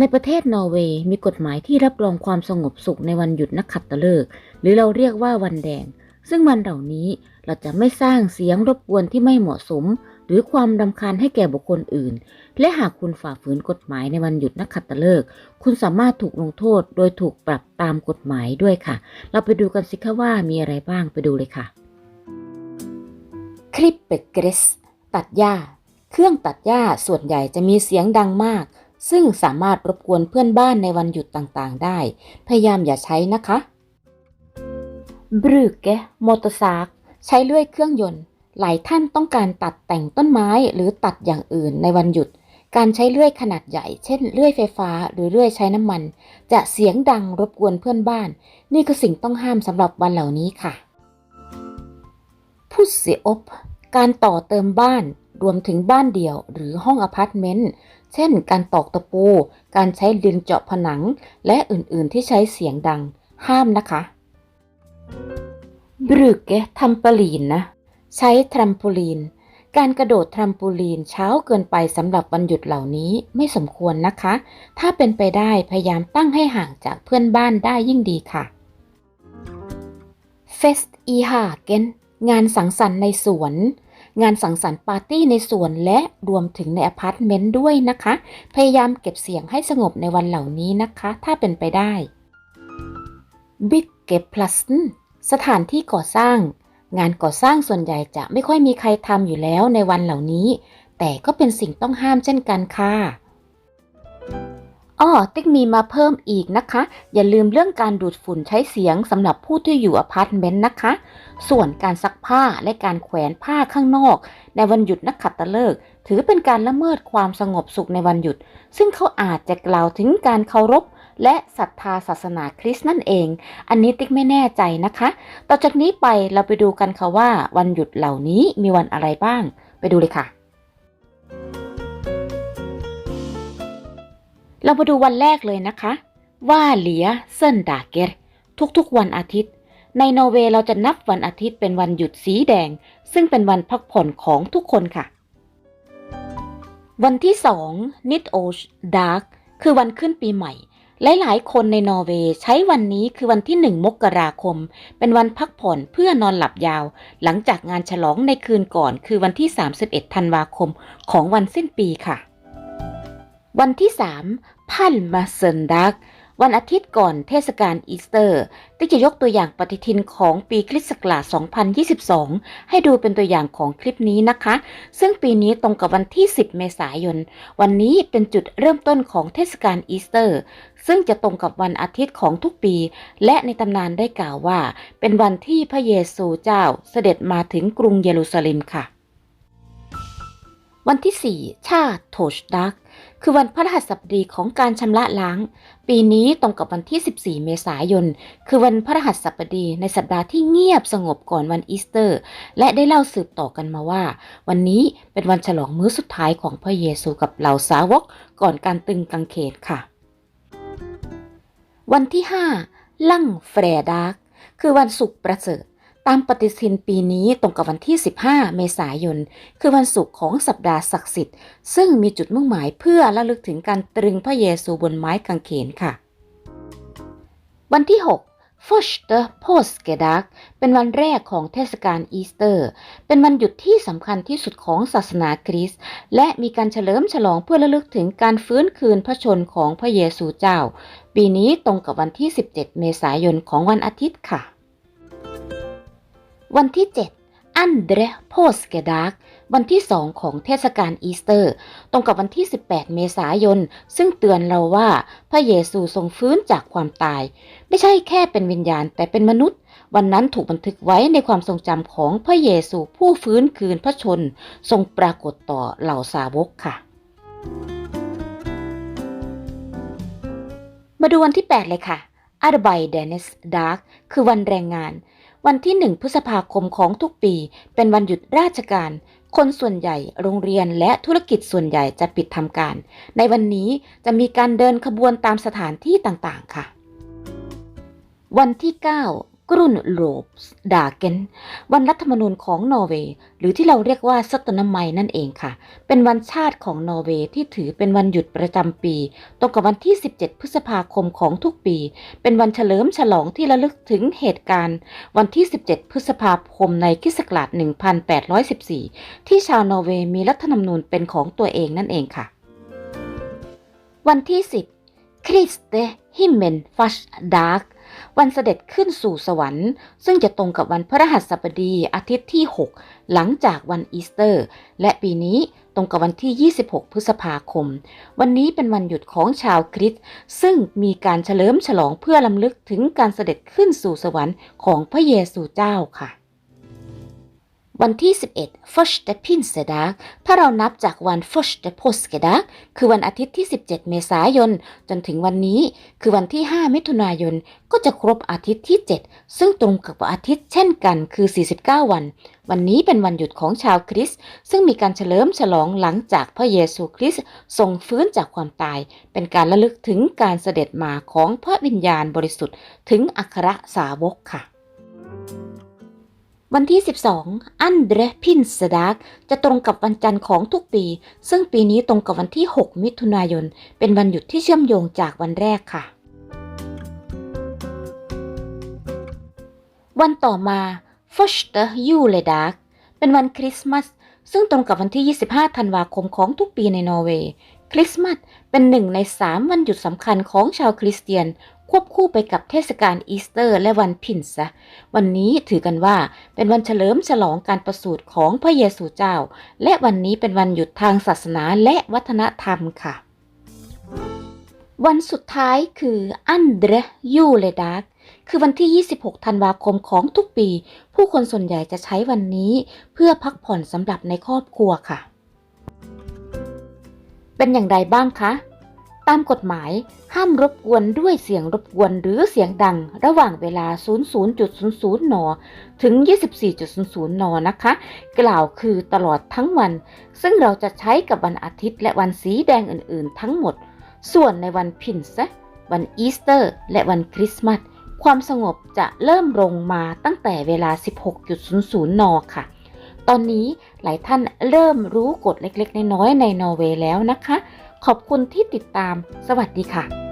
ในประเทศนอร์เวย์มีกฎหมายที่รับรองความสงบสุขในวันหยุดนักขัตฤกษ์หรือเราเรียกว่าวันแดง ซึ่งวันเหล่านี้เราจะไม่สร้างเสียงรบกวนที่ไม่เหมาะสม หรือความรำคาญให้แก่บุคคลอื่น และหากคุณฝ่าฝืนกฎหมายในวันหยุดนักขัตฤกษ์คุณสามารถถูกลงโทษโดยถูกปรับตามกฎหมายด้วยค่ะ เราไปดูกันสิคะว่ามีอะไรบ้างไปดูเลยค่ะคลิปเปกเกรสตัดหญ้า เครื่องตัดหญ้าส่วนใหญ่จะมีเสียงดังมาก ซึ่งสามารถรบกวนเพื่อนบ้านในวันหยุดต่างๆ ได้ พยายามอย่าใช้นะคะบรูเกมอเตอร์ซากใช้เลื่อยเครื่องยนต์ หลายท่านต้องการตัดแต่งต้นไม้หรือตัดอย่างอื่นในวันหยุด การใช้เลื่อยขนาดใหญ่ เช่นเลื่อยไฟฟ้าหรือเลื่อยใช้น้ำมัน จะเสียงดังรบกวนเพื่อนบ้าน นี่คือสิ่งต้องห้ามสำหรับวันเหล่านี้ค่ะพุทเสียอบการต่อเติมบ้านรวมถึงบ้านเดี่ยวหรือห้องอพาร์ตเมนต์ เช่น การตอกตะปู การใช้ดินเจาะผนัง และอื่นๆที่ใช้เสียงดัง ห้ามนะคะบรึกเกทำปลีนนะ ใช้ทรัมโพลีน การกระโดดทรัมโพลีนเช้าเกินไปสำหรับวันหยุดเหล่านี้ไม่สมควรนะคะ ถ้าเป็นไปได้พยายามตั้งให้ห่างจากเพื่อนบ้านได้ยิ่งดีค่ะเฟสอีฮาเกนงานสังสรรค์ในสวน งานสังสรรค์ปาร์ตี้ในสวนและรวมถึงในอพาร์ตเมนต์ด้วยนะคะ พยายามเก็บเสียงให้สงบในวันเหล่านี้นะคะ ถ้าเป็นไปได้บิ๊กเก็บพลัสสถานที่ก่อสร้าง งานก่อสร้างส่วนใหญ่จะไม่ค่อยมีใครทำอยู่แล้วในวันเหล่านี้ แต่ก็เป็นสิ่งต้องห้ามเช่นกันค่ะ อ้อติ๊กมีมาเพิ่มอีกนะคะ อย่าลืมเรื่องการดูดฝุ่นใช้เสียงสำหรับผู้ที่อยู่อพาร์ตเมนต์นะคะ ส่วนการซักผ้าและการแขวนผ้าข้างนอก ในวันหยุดนักขัตฤกษ์ถือเป็นการละเมิดความสงบสุขในวันหยุด ซึ่งเขาอาจจะกล่าวถึงการเคารพและศรัทธาศาสนาคริสต์นั่นเอง อันนี้ติ๊กไม่แน่ใจนะคะ ต่อจากนี้ไปเราไปดูกันค่ะว่าวันหยุดเหล่านี้มีวันอะไรบ้าง ไปดูเลยค่ะ เรามาดูวันแรกเลยนะคะ ว่าเหลียเซนดาเกตทุกๆวันอาทิตย์ ในนอร์เวย์เราจะนับวันอาทิตย์เป็นวันหยุดสีแดง ซึ่งเป็นวันพักผ่อนของทุกคนค่ะ วันที่2 Nit o s Dark คือวันขึ้นปีใหม่ หลายๆ คนในนอร์เวย์ใช้วันนี้คือวันที่1มกราคม เป็นวันพักผ่อนเพื่อนอนหลับยาว หลังจากงานฉลองในคืนก่อนคือวันที่ 31 ธันวาคมของวันสิ้นปีค่ะ วันที่ 3 พันมาเซนดัก วันอาทิตย์ก่อนเทศกาลอีสเตอร์ ที่จะยกตัวอย่างปฏิทินของปีคริสต์ศักราช 2022 ให้ดูเป็นตัวอย่างของคลิปนี้นะคะ ซึ่งปีนี้ตรงกับวันที่ 10 เมษายน วันนี้เป็นจุดเริ่มต้นของเทศกาลอีสเตอร์ ซึ่งจะตรงกับวันอาทิตย์ของทุกปี และในตำนานได้กล่าวว่า เป็นวันที่พระเยซูเจ้าเสด็จมาถึงกรุงเยรูซาเล็มค่ะ วันที่ 4 ชาติโทชดัก คือวันพระรหัสบดีของการชำระล้าง ปีนี้ตรงกับวันที่ 14 เมษายน คือวันพระรหัสบดีในสัปดาห์ที่เงียบสงบก่อนวันอีสเตอร์ และได้เล่าสืบต่อกันมาว่า วันนี้เป็นวันฉลองมื้อสุดท้ายของพระเยซูกับเหล่าสาวกก่อนการตึงกางเขนค่ะ วันที่ 5 ลั่งแฟรดาร์กคือวันศุกร์ประเสริฐ ตามปฏิทินปีนี้ตรงกับวันที่ 15 เมษายน คือวันศุกร์ของสัปดาห์ศักดิ์สิทธิ์ ซึ่งมีจุดมุ่งหมายเพื่อระลึกถึงการตรึงพระเยซูบนไม้กางเขนค่ะ วันที่ 6 f o r s t e r p o s k e d a g เป็นวันแรกของเทศกาลอีสเตอร์ เป็นวันหยุดที่สำคัญที่สุดของศาสนาคริสต์ และมีการเฉลิมฉลองเพื่อระลึกถึงการฟื้นคืนพระชนของพระเยซูเจ้า ปีนี้ตรงกับวันที่ 17 เมษายนของวันอาทิตย์ค่ะ วันที่ 7 อันเดรโพสเกดาร์กวันที่ 2 ของเทศกาลอีสเตอร์ ตรงกับวันที่ 18 เมษายน ซึ่งเตือนเราว่าพระเยซูทรงฟื้นจากความตาย ไม่ใช่แค่เป็นวิญญาณแต่เป็นมนุษย์ วันนั้นถูกบันทึกไว้ในความทรงจำของพระเยซูผู้ฟื้นคืนพระชน ทรงปรากฏต่อเหล่าสาวกค่ะ มาดูวันที่ 8 เลยค่ะอาร์ไบเดน s สดาร์กคือวันแรงงาน วันที่หนึ่งพฤษภาคมของทุกปี เป็นวันหยุดราชการ คนส่วนใหญ่ โรงเรียนและธุรกิจส่วนใหญ่จะปิดทำการ ในวันนี้จะมีการเดินขบวนตามสถานที่ต่างๆ ค่ะ วันที่ 9 กรุนโลบสดาเกนวันรัฐธรรมนูญของนอร์เวย์หรือที่เราเรียกว่าสตนามัยนั่นเองค่ะ เป็นวันชาติของนอร์เวย์ที่ถือเป็นวันหยุดประจำปี ตรงกับวันที่ 17 พฤษภาคมของทุกปี เป็นวันเฉลิมฉลองที่ระลึกถึงเหตุการณ์ วันที่ 17 พฤษภาคมในคริสต์ศักราช1814 ที่ชาวนอร์เวย์มีรัฐธรรมนูญเป็นของตัวเองนั่นเองค่ะ วันที่ 10คริสเตฮิมเมนฟัชดาร์ วันเสด็จขึ้นสู่สวรรค์ ซึ่งจะตรงกับวันพระรหัสบดีอาทิตย์ที่ 6 หลังจากวันอีสเตอร์ และปีนี้ตรงกับวันที่ 26 พฤษภาคม วันนี้เป็นวันหยุดของชาวคริสต์ซึ่งมีการเฉลิมฉลองเพื่อลำลึกถึงการเสด็จขึ้นสู่สวรรค์ของพระเยซูเจ้าค่ะ วันที่ 11 f i r s t p i n s e d a g ถ้าเรานับจากวัน f i r s t p o s k e d a g คือวันอาทิตย์ที่ 17 เมษายน จนถึงวันนี้ คือวันที่ 5 มิถุนายน ก็จะครบอาทิตย์ที่ 7 ซึ่งตรงกับวันอาทิตย์เช่นกัน คือ 49 วัน วันนี้เป็นวันหยุดของชาวคริสต์ ซึ่งมีการเฉลิมฉลองหลังจากพระเยซูคริสต์ทรงฟื้นจากความตาย เป็นการระลึกถึงการเสด็จมาของพระวิญญาณบริสุทธิ์ ถึงอัครสาวกค่ะ วันที่ 12 อันเดรพินสดากจะตรงกับวันจันทร์ของทุกปี ซึ่งปีนี้ตรงกับวันที่ 6 มิถุนายน เป็นวันหยุดที่เชื่อมโยงจากวันแรกค่ะ วันต่อมา f i r s t j u l e d a g เป็นวันคริสต์มาสซึ่งตรงกับวันที่ 25 ธันวาคมของทุกปีในนอร์เวย์ คริสต์มาสเป็นหนึ่งใน3วันหยุดสำคัญของชาวคริสเตียน ควบคู่ไปกับเทศกาลอีสเตอร์และวันพินซะวันนี้ถือกันว่าเป็นวันเฉลิมฉลองการประสูติของพระเยซูเจ้า และวันนี้เป็นวันหยุดทางศาสนาและวัฒนธรรมค่ะ วันสุดท้ายคืออันเดรยูเลดาร์คือวันที่ 26 ธันวาคมของทุกปี ผู้คนส่วนใหญ่จะใช้วันนี้เพื่อพักผ่อนสำหรับในครอบครัวค่ะ เป็นอย่างไรบ้างคะ ตามกฎหมาย ห้ามรบกวนด้วยเสียงรบกวนหรือเสียงดังระหว่างเวลา 00.00 น ถึง 24.00 น นะคะ กล่าวคือตลอดทั้งวัน ซึ่งเราจะใช้กับวันอาทิตย์และวันสีแดงอื่นๆ ทั้งหมด ส่วนในวันพินซะวันอีสเตอร์ และวันคริสต์มาส ความสงบจะเริ่มลงมาตั้งแต่เวลา 16.00 น ค่ะตอนนี้หลายท่านเริ่มรู้กฎเล็กๆ น้อยๆ ในนอร์เวย์แล้วนะคะ ขอบคุณที่ติดตาม สวัสดีค่ะ